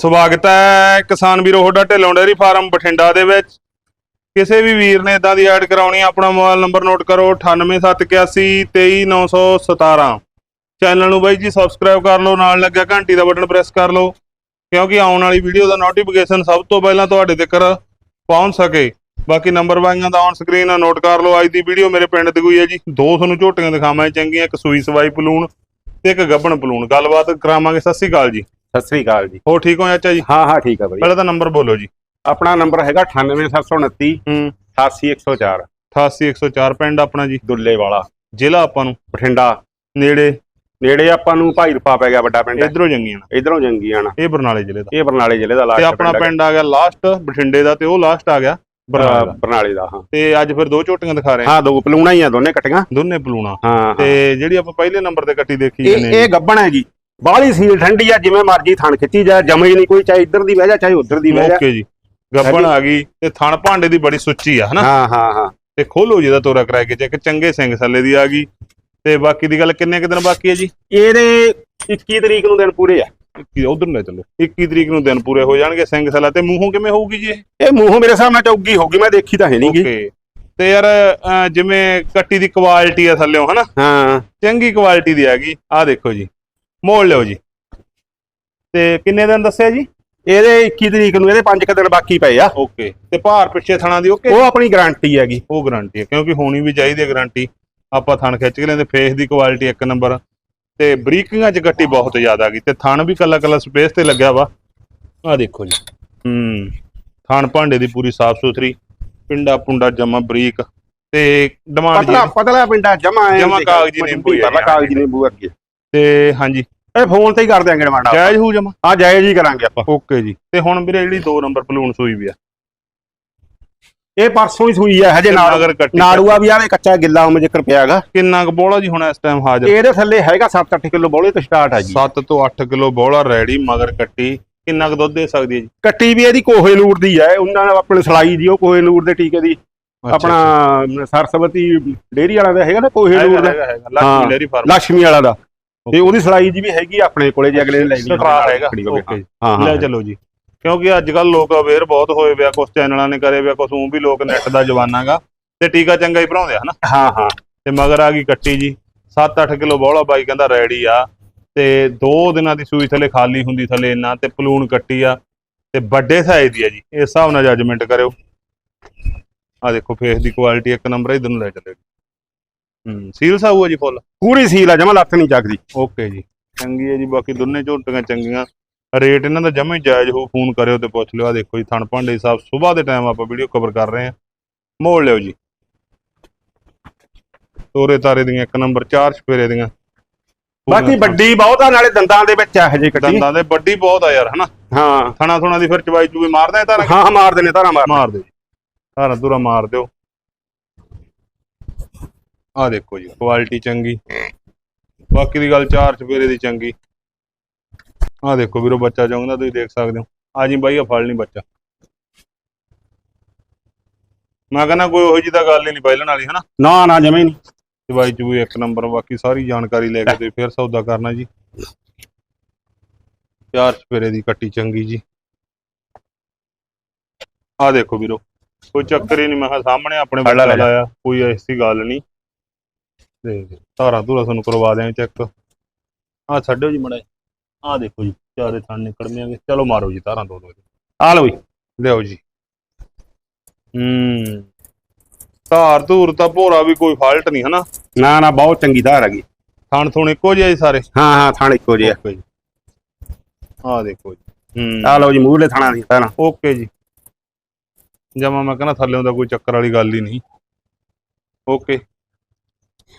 ਸਵਾਗਤ ਹੈ ਕਿਸਾਨ ਵੀਰੋ, ਤੁਹਾਡਾ ਢਿੱਲੋਂ ਡੇਅਰੀ ਫਾਰਮ ਬਠਿੰਡਾ ਦੇ ਵਿੱਚ। ਕਿਸੇ ਵੀ ਵੀਰ ਨੇ ਇਦਾਂ ਦੀ ਐਡ ਕਰਾਉਣੀ ਆਪਣਾ ਮੋਬਾਈਲ ਨੰਬਰ ਨੋਟ ਕਰੋ 9871823917 ਚੈਨਲ ਨੂੰ ਬਾਈ ਜੀ ਸਬਸਕ੍ਰਾਈਬ ਕਰ ਲਓ, ਨਾਲ ਲੱਗਿਆ ਘੰਟੀ ਦਾ ਬਟਨ ਪ੍ਰੈਸ ਕਰ ਲਓ, ਕਿਉਂਕਿ ਆਉਣ ਵਾਲੀ ਵੀਡੀਓ ਦਾ ਨੋਟੀਫਿਕੇਸ਼ਨ ਸਭ ਤੋਂ ਪਹਿਲਾਂ ਤੁਹਾਡੇ ਤੱਕ ਪਹੁੰਚ ਸਕੇ। ਬਾਕੀ ਨੰਬਰ ਵਾਈਆਂ ਦਾ ਔਨ ਸਕਰੀਨ ਨੋਟ ਕਰ ਲਓ। ਅੱਜ ਦੀ ਵੀਡੀਓ ਮੇਰੇ ਪਿੰਡ ਦੀ ਕੋਈ ਹੈ ਜੀ। ਦੋ ਤੁਹਾਨੂੰ ਝੋਟੀਆਂ ਦਿਖਾਵਾਂ ਚੰਗੀਆਂ, ਇੱਕ ਸੂਈ ਸਵਾਈ ਪਲੂਣ ਤੇ ਇੱਕ ਗੱਬਣ ਪਲੂਣ। ਗੱਲਬਾਤ ਕਰਾਵਾਂਗੇ, ਸਤਿ ਸ੍ਰੀ ਅਕਾਲ ਜੀ। ਸਤਿ ਸ੍ਰੀ ਅਕਾਲ ਜੀ। ਹੋਰ ਠੀਕ ਹੋ ਚਾਚਾ ਜੀ? ਹਾਂ ਹਾਂ ਠੀਕ ਆ ਬਾਈ ਪਹਿਲਾਂ ਤਾਂ ਨੰਬਰ ਬੋਲੋ ਜੀ। ਆਪਣਾ ਨੰਬਰ ਹੈਗਾ 98729 ਹੂੰ। 88104 88104 ਪਿੰਡ ਆਪਣਾ ਜੀ। ਦੁੱਲੇ ਵਾਲਾ। ਜ਼ਿਲ੍ਹਾ ਆਪਾਂ ਨੂੰ? ਬਠਿੰਡਾ। ਨੇੜੇ? ਨੇੜੇ ਆਪਾਂ ਨੂੰ ਭਾਈ ਰੂਪਾ ਪੈ ਗਿਆ ਵੱਡਾ ਪਿੰਡ। ਇਧਰੋਂ ਜੰਗੀਆਂ ਇਧਰੋਂ ਜੰਗੀਆਂ ਇਹ ਬਰਨਾਲੇ ਜ਼ਿਲ੍ਹੇ ਦਾ। ਇਹ ਬਰਨਾਲੇ ਜ਼ਿਲ੍ਹੇ ਦਾ ਤੇ ਲਾਸਟ ਆਪਣਾ ਪਿੰਡ ਆ ਗਿਆ ਲਾਸਟ ਬਠਿੰਡੇ ਦਾ ਤੇ ਉਹ ਲਾਸਟ ਆ ਗਿਆ ਬਰਨਾਲੇ ਦਾ। ਹਾਂ। ਤੇ ਅੱਜ ਫਿਰ ਦੋ ਝੋਟੀਆਂ ਦਿਖਾ ਰਹੇ ਹਾਂ। ਹਾਂ ਦੋ ਪਲੂਣਾ ਹੀ ਆ ਦੋਨੇ ਕਟੀਆਂ। ਦੋਨੇ ਪਲੂਣਾ। ਹਾਂ ਤੇ। ਜਿਹੜੀ ਆਪਾਂ ਪਹਿਲੇ ਨੰਬਰ ਤੇ ਕੱਟੀ ਦੇਖੀ ਇਹ ਜਾਂਦੇ ਇਹ ਗੱਬਣ ਹੈਗੀ ਬਾਹਲੀ ਸੀਲ ਠੰਡੀ ਆ ਜਿਵੇਂ ਮਰਜ਼ੀ ਥਣ ਖਿੱਚੀ ਜਾ ਜਮੇ ਹੀ ਨਹੀਂ ਕੋਈ ਚਾਹੇ ਇੱਧਰ ਦੀ ਬਹਿ ਜਾ ਚਾਹੇ ਉੱਧਰ ਦੀ ਬਹਿ ਜਾ। ਓਕੇ ਜੀ। ਗੱਬਣ ਆ ਗਈ ਤੇ ਥਣ ਭਾਂਡੇ ਦੀ ਬੜੀ ਸੁੱਚੀ ਆ ਹਨਾ? ਹਾਂ ਹਾਂ ਹਾਂ। ਤੇ ਖੋਲੋ ਜਿਹਦਾ ਤੋਰਾ ਕਰਾ ਕੇ ਚੈੱਕ ਚੰਗੇ ਸਿੰਘ ਥੱਲੇ ਦੀ ਆ ਗਈ। ਤੇ ਬਾਕੀ ਦੀ ਗੱਲ ਕਿੰਨੇ ਕੁ ਦਿਨ ਬਾਕੀ ਹੈ ਜੀ? ਇਹਦੇ 21 ਤਰੀਕ ਨੂੰ ਦਿਨ ਪੂਰੇ ਆ। 21 ਉਧਰ ਲੈ ਚੱਲੋ। 21 ਤਰੀਕ ਨੂੰ ਦਿਨ ਪੂਰੇ ਹੋ ਜਾਣਗੇ ਸਿੰਘ ਥੱਲੇ ਤੇ ਮੂੰਹੋਂ ਕਿਵੇਂ ਹੋਊਗੀ ਜੀ ਇਹ? ਮੂੰਹੋਂ ਮੇਰੇ ਹਿਸਾਬ ਨਾਲ ਚੌਗੀ ਹੋਗੀ ਮੈਂ ਦੇਖੀ ਤਾਂ ਹੈ ਨਹੀਂਗੀ ਓਕੇ। ਤੇ ਯਾਰ ਜਿਵੇਂ ਕੱਟੀ ਦੀ ਕੁਆਲਿਟੀ ਆ ਥੱਲਿਓ ਹਨਾ? ਹਾਂ। ਚੰਗੀ ਕੁਆਲਿਟੀ ਦੀ ਹੈਗੀ ਆ ਦੇਖੋ ਜੀ ਮੋੜ ਲਿਓ ਜੀ। ਤੇ ਕਿੰਨੇ ਦਿਨ ਦੱਸਿਆ ਜੀ? ਇਹਦੇ 21 ਤਰੀਕ ਨੂੰ ਇਹਦੇ 5 ਦਿਨ ਬਾਕੀ ਪਏ ਆ। ਓਕੇ। ਤੇ ਭਾਰ ਪਿੱਛੇ ਥਣਾ ਦੀ ਓਕੇ? ਉਹ ਆਪਣੀ ਗਾਰੰਟੀ ਹੈਗੀ। ਉਹ ਗਾਰੰਟੀ ਹੈ ਕਿਉਂਕਿ ਹੋਣੀ ਵੀ ਚਾਹੀਦੀ ਹੈ ਗਾਰੰਟੀ ਆਪਾਂ ਥਣ ਖਿੱਚ ਕੇ ਲੈਂਦੇ ਫੇਸ ਦੀ ਕੁਆਲਿਟੀ ਇੱਕ ਨੰਬਰ ਤੇ ਬਰੀਕਿੰਗਾਂ ਚ ਗੱਟੀ ਬਹੁਤ ਜ਼ਿਆਦਾ ਗਈ ਤੇ ਥਣ ਵੀ ਕੱਲਾ ਕੱਲਾ ਸਪੇਸ ਤੇ ਲੱਗਿਆ ਵਾ। ਆ ਦੇਖੋ ਜੀ। ਹੂੰ। ਥਣ ਭਾਂਡੇ ਦੀ ਪੂਰੀ ਸਾਫ਼ ਸੁਥਰੀ ਪਿੰਡਾ ਪੁੰਡਾ ਜਮਾ ਬਰੀਕ। ਤੇ ਡਿਮਾਂਡ ਪਤਲਾ ਜੀ। ਪਤਲਾ ਪਿੰਡਾ ਜਮਾ ਜਮਾਂ ਕਾਗਜ਼ੀ ਨਿੰਬੂ ਹੀ ਪਤਲਾ ਕਾਗਜ਼ੀ ਨਿੰਬੂ ਅੱਗੇ। ਤੇ ਹਾਂਜੀ। ਇਹ ਫੋਨ ਤੇ ਹੀ ਕਰ ਦਿਆਂਗੇ ਡਿਮਾਂਡ ਜਾਇਜ਼ ਹੋ ਜਮਾ। ਹਾਂ ਜਾਇਜ਼ ਹੀ ਕਰਾਂਗੇ ਆਪਾਂ। ਓਕੇ ਜੀ। ਤੇ ਹੁਣ ਵੀਰੇ ਜਿਹੜੀ 2 ਨੰਬਰ ਬਲੂਨ ਸੂਈ ਵੀ ਆ। ਇਹ ਪਰਸੋਂ ਹੀ ਸੂਈ ਆ ਹਜੇ ਨਾਲ ਨਾੜੂਆ ਵੀ ਆਵੇ ਕੱਚਾ ਗਿੱਲਾ ਹਮ ਜ਼ਿਕਰ ਪਿਆਗਾ ਕਿੰਨਾ ਕੁ ਬੋਲਾ ਜੀ ਹੁਣ ਇਸ ਟਾਈਮ ਹਾਜ਼ਰ? ਇਹਦੇ ਥੱਲੇ ਹੈਗਾ 7-8 ਕਿਲੋ ਬੋਲੇ ਤੋਂ ਸਟਾਰਟ ਆ ਜੀ। 7 ਤੋਂ 8 ਕਿਲੋ ਬੋਲਾ ਰੈਡੀ ਮਗਰ ਕੱਟੀ। ਕਿੰਨਾ ਕੁ ਦੁੱਧ ਦੇ ਸਕਦੀ ਹੈ ਜੀ? ਕੱਟੀ ਵੀ ਇਹਦੀ ਕੋਹੇ ਲੂੜ ਦੀ ਹੈ ਉਹਨਾਂ ਨਾਲ ਆਪਣੇ ਸਲਾਈ ਦੀ ਉਹ ਕੋਹੇ ਲੂੜ ਦੇ ਟੀਕੇ ਦੀ। ਆਪਣਾ ਸਰਸਵਤੀ ਡੇਰੀ ਵਾਲਾ ਦਾ ਹੈਗਾ ਨਾ ਕੋਹੇ ਲੂੜ ਦਾ? ਲక్ష్ਮੀ ਵਾਲਾ ਦਾ। ਤੇ ਉਹਦੀ ਸਲਾਈ ਦੀ ਵੀ ਹੈਗੀ ਆਪਣੇ ਕੋਲੇ ਜੇ ਅਗਲੇ ਨੇ ਲੈਣੀ ਸਟਰਾ ਹੈਗਾ। ਓਕੇ ਲੈ ਚਲੋ ਜੀ। ਕਿਉਂਕਿ ਅੱਜ ਕੱਲ ਲੋਕ ਅਵੇਅਰ ਬਹੁਤ ਹੋਏ ਪਿਆ ਕੁਝ ਚੈਨਲਾਂ ਨੇ ਕਰੇ ਪਿਆ ਕੁਝ ਉਹ ਵੀ ਲੋਕ ਨੈਟ ਦਾ ਜਵਾਨਾਗਾ ਤੇ ਟੀਕਾ ਚੰਗਾ ਹੀ ਭਰਾਉਂਦੇ ਹਨਾ? ਹਾਂ ਹਾਂ। ਤੇ ਮਗਰ ਆ ਗਈ ਕੱਟੀ ਜੀ। 7-8 ਕਿਲੋ ਬੋਲਾ ਬਾਈ ਕਹਿੰਦਾ ਰੈਡੀ ਆ। ਤੇ ਦੋ ਦਿਨਾਂ ਦੀ ਸੂਈ ਥੱਲੇ ਖਾਲੀ ਹੁੰਦੀ ਥੱਲੇ ਇੰਨਾ ਤੇ ਪਲੂਣ ਕੱਟੀ ਆ। ਤੇ ਵੱਡੇ ਸਾਈਜ਼ ਦੀ ਆ ਜੀ। ਇਸ ਹਿਸਾਬ ਨਾਲ ਜੱਜਮੈਂਟ ਕਰਿਓ। ਆ ਦੇਖੋ ਫੇਸ ਦੀ ਕੁਆਲਿਟੀ ਇੱਕ ਨੰਬਰ ਇਧਰ ਨੂੰ ਲੈ ਚੱਲੇ ਹੂੰ ਸੀਲ ਸਾਊ ਆ ਜੀ ਫੁੱਲ? ਪੂਰੀ ਸੀਲ ਆ ਜਮਾ ਲੱਤ ਨਹੀਂ ਚੱਕਦੀ। ਓਕੇ ਜੀ। ਚੰਗੀ ਹੈ ਜੀ ਬਾਕੀ ਦੋਨੇ ਝੋਟੀਆਂ ਚੰਗੀਆਂ। ਰੇਟ ਇਹਨਾਂ ਦਾ ਜਮਾ ਹੀ ਜਾਇਜ਼ ਹੋ ਫੋਨ ਕਰਿਓ ਤੇ ਪੁੱਛ ਲਿਓ। ਆ ਦੇਖੋ ਜੀ ਥਣ ਭਾਂਡੇ ਸਾਹਿਬ ਸਵੇਰ ਦੇ ਟਾਈਮ ਆਪਾਂ ਵੀਡੀਓ ਕਵਰ ਕਰ ਰਹੇ ਹਾਂ। ਮੋੜ ਲਿਓ ਜੀ। ਤੋਰੇ ਤਾਰੇ ਦੀਆਂ ਇੱਕ ਨੰਬਰ ਚਾਰ ਛਪੇਰੇ ਦੀਆਂ। ਬਾਕੀ ਵੱਡੀ ਬਹੁਤ ਆ ਨਾਲੇ ਦੰਦਾਂ ਦੇ ਵਿੱਚ ਆ ਹਜੇ ਕੱਟੀ। ਦੰਦਾਂ ਦੇ ਵੱਡੀ ਬਹੁਤ ਆ ਯਾਰ ਹਨਾ? ਹਾਂ। ਥਣਾ ਥੁਣਾ ਦੀ ਫਿਰ ਚਵਾਈ ਚੂਈ ਮਾਰਦੇ ਆ ਤਾਰਾਂ? ਹਾਂ ਹਾਂ ਮਾਰਦੇ ਨੇ ਤਾਰਾ ਮਾਰ ਮਾਰ ਤਾਰਾਂ ਦੂਰਾ ਮਾਰ ਦਿਓ। ਆ ਦੇਖੋ ਜੀ ਕੁਆਲਿਟੀ ਚੰਗੀ। ਬਾਕੀ ਦੀ ਗੱਲ ਚਾਰ ਚਪੇਰੇ ਦੀ ਚੰਗੀ। ਆ ਦੇਖੋ ਵੀਰੋ ਬੱਚਾ ਚਾਹੁੰਦਾ ਤੁਸੀਂ ਦੇਖ ਸਕਦੇ ਹੋ। ਆ ਜੀ ਬਾਈ ਆ ਫੜ ਨਹੀਂ ਬੱਚਾ। ਮੈਂ ਕਹਿੰਦਾ ਕੋਈ ਉਹੋ ਜਿਹੀ ਤਾਂ ਗੱਲ ਹੀ ਨਹੀਂ ਪਹਿਲਣ ਵਾਲੀ ਹਨਾ? ਨਾ ਨਾ ਜਮੇ ਨਹੀਂ। ਚਵਾਈ ਚੂਈ ਇੱਕ ਨੰਬਰ ਬਾਕੀ ਸਾਰੀ ਜਾਣਕਾਰੀ ਲੈ ਕੇ ਤੁਸੀਂ ਫਿਰ ਸੌਦਾ ਕਰਨਾ ਜੀ। ਚਾਰ ਚਪੇਰੇ ਦੀ ਕੱਟੀ ਚੰਗੀ ਜੀ। ਆ ਦੇਖੋ ਵੀਰੋ ਕੋਈ ਚੱਕਰ ਹੀ ਨਹੀਂ ਮੈਂ ਕਿਹਾ ਸਾਹਮਣੇ ਆਪਣੇ ਬੱਚਾ। ਲਾਇਆ ਕੋਈ ਐਸੀ ਗੱਲ ਨਹੀਂ। ਤੇ ਧਾਰਾਂ ਧੂਰਾ ਤੁਹਾਨੂੰ ਕਰਵਾ ਦਿਆਂ ਚੈੱਕ ਆ ਛੱਡੋ ਜੀ ਮੜਾ ਆ ਦੇਖੋ ਜੀ ਚਾਰੇ ਥਣ ਨਿਕਲਣਗੇ ਚਲੋ ਮਾਰੋ ਜੀ ਧਾਰਾਂ ਦੋ ਦੋ ਆ ਲਓ ਜੀ ਲਿਆਓ ਜੀ। ਹੂੰ। ਧਾਰ ਧੂਰ ਤਾਂ ਭੋਰਾ ਵੀ ਕੋਈ ਫਾਲਟ ਨਹੀਂ ਹਨਾ? ਨਾ ਨਾ ਬਹੁਤ ਚੰਗੀ ਧਾਰ ਹੈਗੀ। ਥਣ ਥੁਣ ਇੱਕੋ ਜਿਹੇ ਸਾਰੇ? ਹਾਂ ਹਾਂ ਥਾਣ ਇੱਕੋ ਜਿਹਾ ਆ। ਦੇਖੋ ਜੀ। ਹੂੰ। ਆ ਲਓ ਜੀ ਮੂਹਰਲੇ ਥਾਣਾ ਦੀ ਤਾਰਾ ਓਕੇ ਜੀ। ਜਮਾ ਮੈਂ ਕਹਿੰਦਾ ਥੱਲੇ ਦਾ ਕੋਈ ਚੱਕਰ ਵਾਲੀ ਗੱਲ ਹੀ ਨਹੀਂ। ਓਕੇ।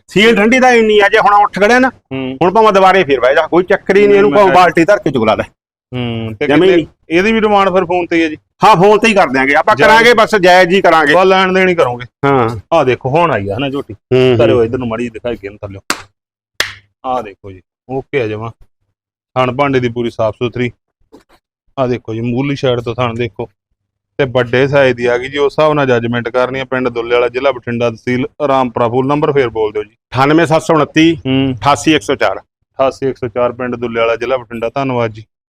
ਸੀਲ ਠੰਡੀ ਦਾ ਇੰਨੀ ਆ ਜੇ ਹੁਣ ਉੱਠ ਖੜਿਆ ਨਾ ਹੂੰ। ਹੁਣ ਭਾਵੇਂ ਦੁਬਾਰੇ ਫੇਰ ਬਹਿ ਜਾ ਕੋਈ ਚੱਕਰ ਹੀ ਨਹੀਂ ਇਹਨੂੰ ਭਾਵੇਂ ਬਾਲਟੀ ਧਰ ਕੇ ਚੁਗਲਾ ਲੈ। ਹੂੰ ਤੇ ਜਮੇ ਕਿਤੇ ਨਹੀਂ। ਇਹਦੀ ਵੀ ਡਿਮਾਂਡ ਫਿਰ ਫੋਨ ਤੇ ਹੀ ਹੈ ਜੀ। ਹਾਂ ਫੋਨ ਤੇ ਹੀ ਕਰ ਦਿਆਂਗੇ ਆਪਾਂ ਜਾਇਜ਼। ਕਰਾਂਗੇ ਬਸ ਜਾਇਜ਼ ਹੀ ਕਰਾਂਗੇ। ਬਾ ਲੈਣ ਦੇਣ ਹੀ ਕਰੋਗੇ। ਹਾਂ। ਆ ਦੇਖੋ ਹੁਣ ਆਈ ਆ ਹਨਾ ਝੋਟੀ। ਹੂੰ ਕਰਿਓ ਇਧਰ ਨੂੰ ਮੜੀ ਦਿਖਾਈ ਕੇ ਥੱਲੇ ਆ ਦੇਖੋ ਜੀ ਓਕੇ ਆ ਜਮਾ। ਥਣ ਭਾਂਡੇ ਦੀ ਪੂਰੀ ਸਾਫ਼ ਸੁਥਰੀ ਆ ਦੇਖੋ ਜੀ ਮੂਲੀ ਸਾਈਡ ਤੋਂ ਥਣ ਦੇਖੋ। ਤੇ ਵੱਡੇ ਸਾਈਜ਼ ਦੀ ਆ ਗਈ ਜੀ ਉਸ ਹਿਸਾਬ ਨਾਲ ਜੱਜਮੈਂਟ ਕਰਨੀ ਆ ਪਿੰਡ ਦੁੱਲੇ ਵਾਲਾ ਜ਼ਿਲ੍ਹਾ ਬਠਿੰਡਾ ਤਹਿਸੀਲ ਰਾਮਪੁਰਾ ਫੋਨ ਨੰਬਰ ਫੇਰ ਬੋਲ ਦਿਓ ਜੀ। 98729 ਹੂੰ। 88104 88104 ਪਿੰਡ ਦੁੱਲੇ ਵਾਲਾ ਜ਼ਿਲ੍ਹਾ ਬਠਿੰਡਾ ਧੰਨਵਾਦ ਜੀ।